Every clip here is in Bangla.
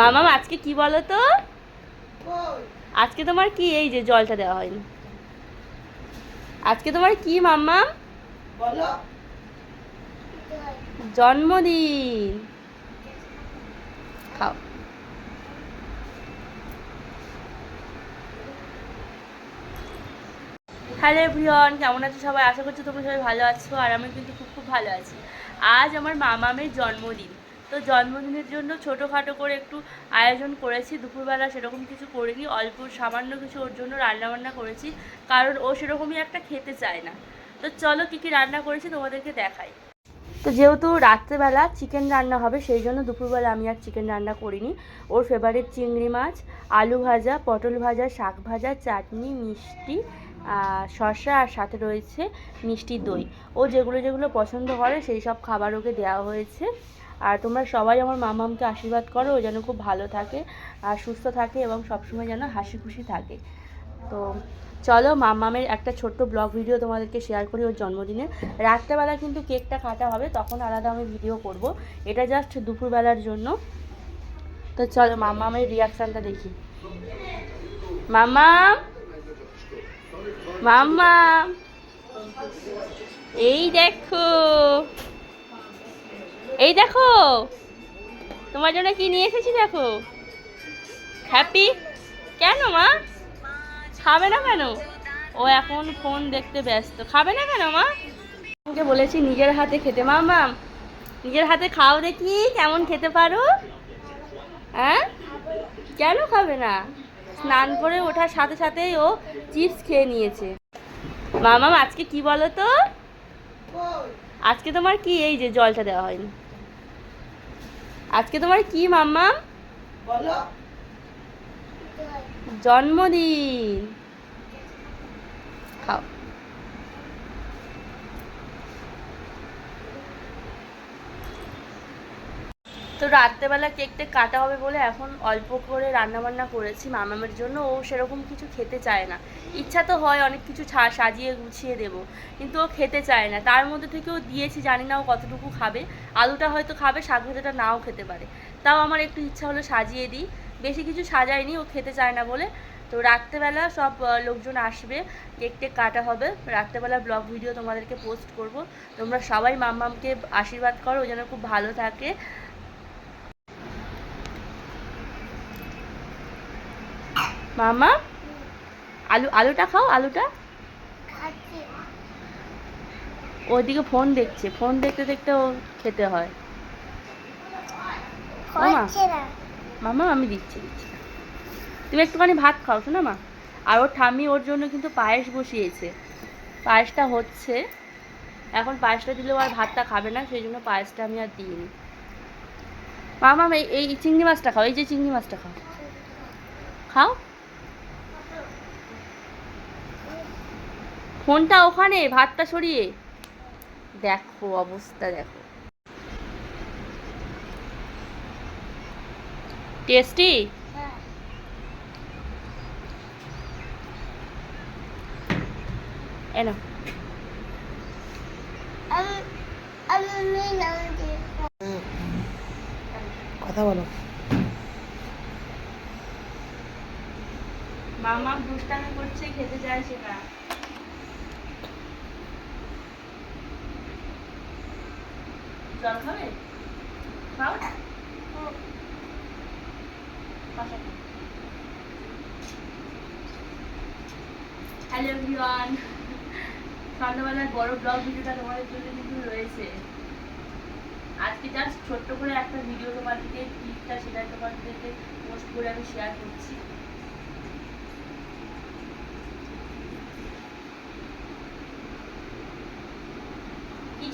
মামাম আজকে কি বলো তো? আজকে তোমার কি? এই যে জলটা দেওয়া হয়নি। আজকে তোমার কি মাম্মাম বলো। জন্মদিন। খাও। হ্যালো এভরিওয়ান কেমন আছো সবাই? আশা করছি তোমরা সবাই ভালো আছো আর আমি কিন্তু খুব খুব ভালো আছি। আজ আমার মামামের জন্মদিন। তো জন্মদিনের জন্য ছোটোখাটো করে একটু আয়োজন করেছি। দুপুরবেলা সেরকম কিছু করিনি, অল্প সামান্য কিছু ওর জন্য রান্নাবান্না করেছি, কারণ ও সেরকমই একটা খেতে চায় না। তো চলো কী কী রান্না করেছি তোমাদেরকে দেখাই। তো যেহেতু রাত্রেবেলা চিকেন রান্না হবে, সেই জন্য দুপুরবেলা আমি আর চিকেন রান্না করিনি। ওর ফেভারিট চিংড়ি মাছ, আলু ভাজা, পটল ভাজা, শাক ভাজা, চাটনি, মিষ্টি শসা আর সাথে রয়েছে মিষ্টি দই। ও যেগুলো যেগুলো পছন্দ করে সেই সব খাবার ওকে দেওয়া হয়েছে। আর তোমরা সবাই আমার মামামকে আশীর্বাদ করো যেন খুব ভালো থাকে, আর সুস্থ থাকে এবং সবসময় যেন হাসি খুশি থাকে। তো চলো মামামের একটা ছোট্ট ব্লগ ভিডিও তোমাদেরকে শেয়ার করি ওর জন্মদিনে। রাত্রেবেলা কিন্তু কেকটা কাটা হবে, তখন আলাদা আমি ভিডিও করব। এটা জাস্ট দুপুরবেলার জন্য। তো চলো মামামের রিয়াকশানটা দেখি। মামা মামাম! এই দেখো! দেখো। তোমার জন্য কি নিয়ে এসেছি দেখো? হ্যাপি কেন মা? খাবে না কেন? ও এখন ফোন দেখতে ব্যস্ত। খাবে না কেন মা? আমাকে বলেছি নিজের হাতে খেতে। মা মামা নিজের হাতে খাও দেখি কেমন খেতে পারো। হ্যাঁ? কেন খাবে না? স্নান করে ওঠার সাথে সাথেই ও চিপস খেয়ে নিয়েছে। মামাম আজকে কি বলো তো? আজকে তোমার কি? এই যে জলটা দেওয়া হয়নি। আজকে তোমার কি মাম্মা বলো। জন্মদিন। তো রাত্রেবেলা কেকটা কাটা হবে বলে এখন অল্প করে রান্না বান্না করেছি মামামের জন্য। ও সেরকম কিছু খেতে চায় না। ইচ্ছা তো হয় অনেক কিছু সাজিয়ে গুছিয়ে দেবো। কিন্তু ও খেতে চায় না। তার মধ্যে থেকেও দিয়েছি, জানি না ও কতটুকু খাবে। আলুটা হয়তো খাবে, শাক ভাজাটা নাও খেতে পারে। তাও আমার একটু ইচ্ছা হলো সাজিয়ে দিই। বেশি কিছু সাজাইনি ও খেতে চায় না বলে। তো রাত্রেবেলা সব লোকজন আসবে কেক টেক কাটা হবে। রাত্রেবেলা ব্লগ ভিডিও তোমাদেরকে পোস্ট করব। তোমরা সবাই মাম্মামকে আশীর্বাদ করো, ও যেন খুব ভালো থাকে। মামা? আলু আলুটা খাও আলুটা। ওদিকে ফোন দেখছে ফোন দেখতে দেখতে ও খেতে হয়। মামা মামা আমি দিচ্ছি দিচ্ছি। তুমি একটুখানি ভাত খাও শোনো মা। আর ওর ঠাম্মি ওর জন্য কিন্তু পায়েস বসিয়েছে। পায়েসটা হচ্ছে এখন পায়েসটা দিলেও আর ভাতটা খাবে না সেই জন্য পায়েসটা আমি আর দিইনি। মামা এই চিংড়ি মাছটা খাও এই যে চিংড়ি মাছটা খাও। খাও? ফোনটা ওখানে ভাতটা সরিয়ে। দেখো অবস্থা দেখো। টেস্টি? এনো কথা বলো। মামা দুষ্টামি করছে খেতে চাইছে না। জল খাবে খাও। হ্যালো এভরিওয়ান সন্ধ্যাবেলার বড় ব্লগ ভিডিওটা তোমাদের জন্য কিন্তু রয়েছে। আজকে জাস্ট ছোট্ট করে একটা ভিডিও তোমাদেরকে ক্লিপটা সেটা তোমাদেরকে পোস্ট করে আমি শেয়ার করছি।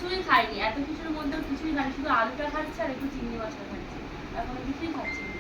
কিছুই খাইনি। এত কিছুর মধ্যেও কিছুই খাইনি। শুধু আলুটা খাচ্ছে আর একটু চিংড়ি মাছটা খাচ্ছে। এখনও কিছুই খাচ্ছি না।